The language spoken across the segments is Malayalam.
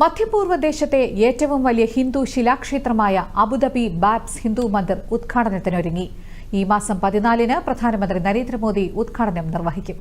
മധ്യപൂർവ ദേശത്തെ ഏറ്റവും വലിയ ഹിന്ദു ശിലാക്ഷേത്രമായ അബുദാബി ബാബ്സ് ഹിന്ദു മന്ദിർ ഉദ്ഘാടനത്തിനൊരുങ്ങി. ഈ മാസം പതിനാലിന് പ്രധാനമന്ത്രി നരേന്ദ്രമോദി ഉദ്ഘാടനം നിർവഹിക്കും.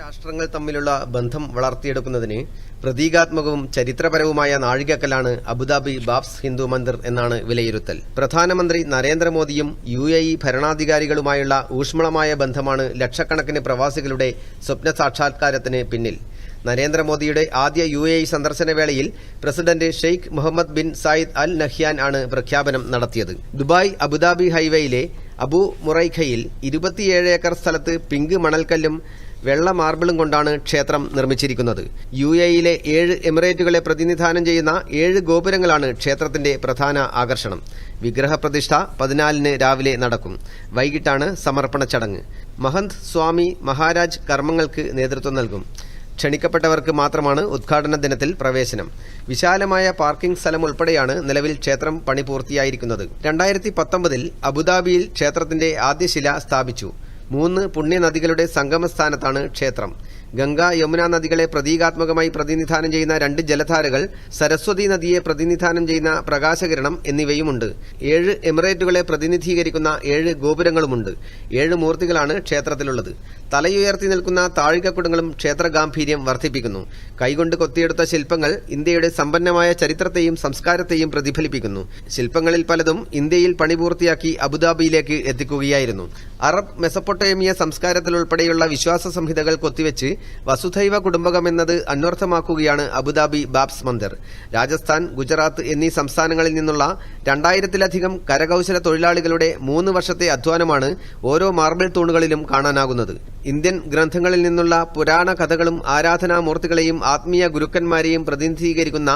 രാഷ്ട്രങ്ങൾ തമ്മിലുള്ള ബന്ധം വളർത്തിയെടുക്കുന്നതിന് പ്രതീകാത്മകവും ചരിത്രപരവുമായ നാഴികക്കല്ലാണ് Abu Dhabi BAPS Hindu Mandir എന്നാണ് വിലയിരുത്തൽ. പ്രധാനമന്ത്രി നരേന്ദ്രമോദിയും യു എ ഇ ഭരണാധികാരികളുമായുള്ള ഊഷ്മളമായ ബന്ധമാണ് ലക്ഷക്കണക്കിന് പ്രവാസികളുടെ സ്വപ്ന സാക്ഷാത്കാരത്തിന് പിന്നിൽ. നരേന്ദ്രമോദിയുടെ ആദ്യ യു എ ഇ സന്ദർശന വേളയിൽ president Sheikh Mohammed bin Zayed Al Nahyan ആണ് പ്രഖ്യാപനം നടത്തിയത്. ദുബായ് അബുദാബി ഹൈവേയിലെ അബു മുറൈഖയിൽ ഇരുപത്തിയേഴ് ഏക്കർ സ്ഥലത്ത് പിങ്ക് മണൽക്കല്ലും വെള്ള മാർബിളും കൊണ്ടാണ് ക്ഷേത്രം നിർമ്മിച്ചിരിക്കുന്നത്. യു എയിലെ ഏഴ് എമിറേറ്റുകളെ പ്രതിനിധാനം ചെയ്യുന്ന ഏഴ് ഗോപുരങ്ങളാണ് ക്ഷേത്രത്തിന്റെ പ്രധാന ആകർഷണം. വിഗ്രഹപ്രതിഷ്ഠ പതിനാലിന് രാവിലെ നടക്കും. വൈകിട്ടാണ് സമർപ്പണ ചടങ്ങ്. മഹന്ത് സ്വാമി മഹാരാജ് കർമ്മങ്ങൾക്ക് നേതൃത്വം നൽകും. ക്ഷണിക്കപ്പെട്ടവർക്ക് മാത്രമാണ് ഉദ്ഘാടന ദിനത്തിൽ പ്രവേശനം. വിശാലമായ പാർക്കിംഗ് സ്ഥലം ഉൾപ്പെടെയാണ് നിലവിൽ ക്ഷേത്രം പണി പൂർത്തിയായിരിക്കുന്നത്. രണ്ടായിരത്തി പത്തൊമ്പതിൽ അബുദാബിയിൽ ക്ഷേത്രത്തിന്റെ ആദ്യ ശില സ്ഥാപിച്ചു. മൂന്ന് പുണ്യനദികളുടെ സംഗമസ്ഥാനത്താണ് ക്ഷേത്രം. ഗംഗ യമുന നദികളെ പ്രതീകാത്മകമായി പ്രതിനിധാനം ചെയ്യുന്ന രണ്ട് ജലധാരകൾ സരസ്വതി നദിയെ പ്രതിനിധാനം ചെയ്യുന്ന പ്രകാശകിരണം എന്നിവയുമുണ്ട്. ഏഴ് എമിറേറ്റുകളെ പ്രതിനിധീകരിക്കുന്ന ഏഴ് ഗോപുരങ്ങളുമുണ്ട്. ഏഴ് മൂർത്തികളാണ് ക്ഷേത്രത്തിലുള്ളത്. തലയുയർത്തി നിൽക്കുന്ന താഴികക്കുടങ്ങളും ക്ഷേത്ര ഗാംഭീര്യം വർദ്ധിപ്പിക്കുന്നു. കൈകൊണ്ട് കൊത്തിയെടുത്ത ശില്പങ്ങൾ ഇന്ത്യയുടെ സമ്പന്നമായ ചരിത്രത്തെയും സംസ്കാരത്തെയും പ്രതിഫലിപ്പിക്കുന്നു. ശില്പങ്ങളിൽ പലതും ഇന്ത്യയിൽ പണി പൂർത്തിയാക്കി അബുദാബിയിലേക്ക് എത്തിക്കുകയായിരുന്നു. അറബ് മെസപ്പൊട്ടേമിയ സംസ്കാരത്തിലുൾപ്പെടെയുള്ള വിശ്വാസ സംഹിതകൾ കൊത്തിവെച്ച് വസുധൈവ കുടുംബകം എന്നത് അന്വർത്ഥമാക്കുകയാണ് അബുദാബി ബാബ്സ് മന്ദിർ. രാജസ്ഥാൻ ഗുജറാത്ത് എന്നീ സംസ്ഥാനങ്ങളിൽ നിന്നുള്ള രണ്ടായിരത്തിലധികം കരകൌശല തൊഴിലാളികളുടെ മൂന്ന് വർഷത്തെ അധ്വാനമാണ് ഓരോ മാർബിൾ തൂണുകളിലും കാണാനാകുന്നത്. ഇന്ത്യൻ ഗ്രന്ഥങ്ങളിൽ നിന്നുള്ള പുരാണ കഥകളും ആരാധനാമൂർത്തികളെയും ആത്മീയ ഗുരുക്കന്മാരെയും പ്രതിനിധീകരിക്കുന്ന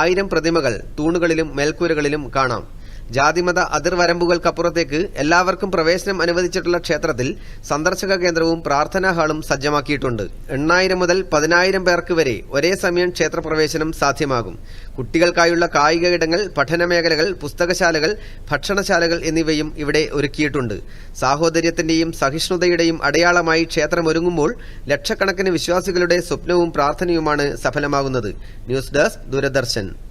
ആയിരം പ്രതിമകൾ തൂണുകളിലും മേൽക്കൂരകളിലും കാണാം. ജാതിമത അതിർവരമ്പുകൾക്കപ്പുറത്തേക്ക് എല്ലാവർക്കും പ്രവേശനം അനുവദിച്ചിട്ടുള്ള ക്ഷേത്രത്തിൽ സന്ദർശക കേന്ദ്രവും പ്രാർത്ഥനാ ഹാളും സജ്ജമാക്കിയിട്ടുണ്ട്. എണ്ണായിരം മുതൽ പതിനായിരം പേർക്ക് വരെ ഒരേ സമയം ക്ഷേത്രപ്രവേശനം സാധ്യമാകും. കുട്ടികൾക്കായുള്ള കായിക ഇടങ്ങൾ പഠനമേഖലകൾ പുസ്തകശാലകൾ ഭക്ഷണശാലകൾ എന്നിവയും ഇവിടെ ഒരുക്കിയിട്ടുണ്ട്. സാഹോദര്യത്തിന്റെയും സഹിഷ്ണുതയുടെയും അടയാളമായി ക്ഷേത്രമൊരുങ്ങുമ്പോൾ ലക്ഷക്കണക്കിന് വിശ്വാസികളുടെ സ്വപ്നവും പ്രാർത്ഥനയുമാണ് സഫലമാകുന്നത്. News desk Doordarshan.